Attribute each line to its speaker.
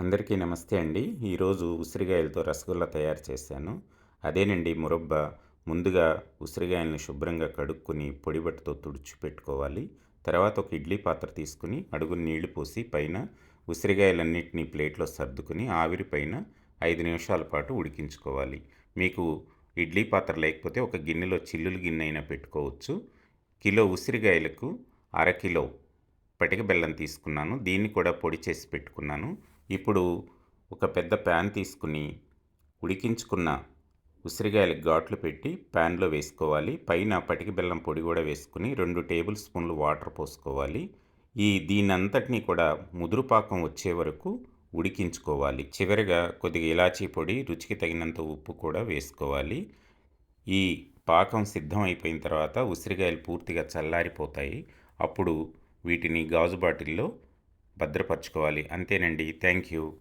Speaker 1: అందరికీ నమస్తే అండి. ఈరోజు ఉసిరికాయలతో రసగుల్లా తయారు చేశాను. అదేనండి మురబ్బ. ముందుగా ఉసిరికాయలను శుభ్రంగా కడుక్కుని పొడిబట్టతో తుడిచి పెట్టుకోవాలి. తర్వాత ఒక ఇడ్లీ పాత్ర తీసుకుని అడుగుని నీళ్ళు పోసి పైన ఉసిరికాయలన్నింటినీ ప్లేట్లో సర్దుకుని ఆవిరి పైన ఐదు నిమిషాల పాటు ఉడికించుకోవాలి. మీకు ఇడ్లీ పాత్ర లేకపోతే ఒక గిన్నెలో చిల్లులు గిన్నె అయినా పెట్టుకోవచ్చు. కిలో ఉసిరికాయలకు అరకిలో పటిక బెల్లం తీసుకున్నాను. దీన్ని కూడా పొడి చేసి పెట్టుకున్నాను. ఇప్పుడు ఒక పెద్ద ప్యాన్ తీసుకుని ఉడికించుకున్న ఉసిరిగాయలకు ఘాట్లు పెట్టి ప్యాన్లో వేసుకోవాలి. పైన పటికి బెల్లం పొడి కూడా వేసుకుని రెండు టేబుల్ స్పూన్లు వాటర్ పోసుకోవాలి. ఈ దీనంతటిని కూడా ముదురుపాకం వచ్చే వరకు ఉడికించుకోవాలి. చివరిగా కొద్దిగా ఇలాచీ పొడి రుచికి తగినంత ఉప్పు కూడా వేసుకోవాలి. ఈ పాకం సిద్ధం అయిపోయిన తర్వాత ఉసిరికాయలు పూర్తిగా చల్లారిపోతాయి. అప్పుడు వీటిని గాజు బాటిల్లో భద్రపరచుకోవాలి. అంతేనండి. Thank you